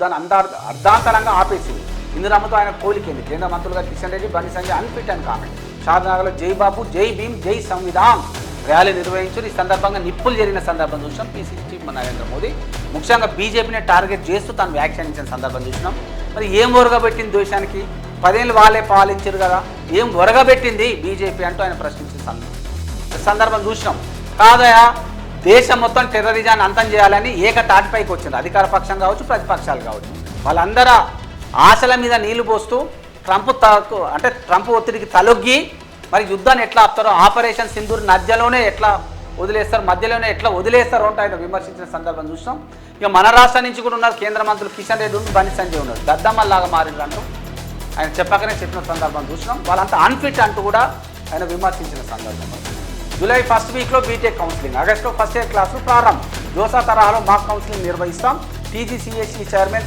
దాన్ని అందా అర్ధాంతరంగా ఆపేసింది. ఇందిరామతో ఆయన కోలికింది కేంద్ర మంత్రులుగా కిషన్ రెడ్డి బండి సంజయ్ అన్ఫిట్ అని కామెంట్. షాద్నగర్లో జై బాబు జై భీమ్ జై సంవిధాన్ ర్యాలీ నిర్వహించారు. ఈ సందర్భంగా నిప్పులు జరిగిన సందర్భం చూసినాం. PCC chief Narendra Modi. ముఖ్యంగా బీజేపీని టార్గెట్ చేస్తూ తాను వ్యాఖ్యానించిన సందర్భం చూసినాం. మరి ఏం ఒరగబెట్టింది దేశానికి? పదేళ్ళు వాళ్ళే పాలించారు కదా. ఏం ఒరగబెట్టింది బీజేపీ అంటూ ఆయన ప్రశ్నించిన సందర్భం. సందర్భం చూసినాం. కాదయా దేశం మొత్తం టెర్రరిజాన్ని అంతం చేయాలని ఏకతాటిపైకి వచ్చింది. అధికార పక్షం కావచ్చు ప్రతిపక్షాలు కావచ్చు. వాళ్ళందరూ ఆశల మీద నీళ్ళు పోస్తూ ట్రంప్ తకు అంటే ట్రంప్ ఒత్తిడికి తలొగ్గి మరి యుద్ధాన్ని ఎట్లా ఆపుతారో ఆపరేషన్ సింధూర్ మధ్యలోనే ఎట్లా వదిలేస్తారు మధ్యలోనే ఎట్లా వదిలేస్తారో అంటే ఆయన విమర్శించిన సందర్భం చూసినాం ఇక మన రాష్ట్రం నుంచి కూడా ఉన్నారు కేంద్ర మంత్రులు కిషన్ రెడ్డి ఉండి బండి సంజయ్ ఉన్నారు. దద్దమ్మల్లాగా మారిండ్రు ఆయన చెప్పకనే చెప్పిన సందర్భం చూసినాం వాళ్ళంతా అన్ఫిట్ అంటూ కూడా ఆయన విమర్శించిన సందర్భం. జూలై ఫస్ట్ వీక్లో బీటెక్ కౌన్సిలింగ్ ఆగస్టులో ఫస్ట్ ఇయర్ క్లాసులు ప్రారంభం. దోసా తరహాలో మాక్ కౌన్సిలింగ్ నిర్వహిస్తాం. టీజీసీఎస్సీ చైర్మన్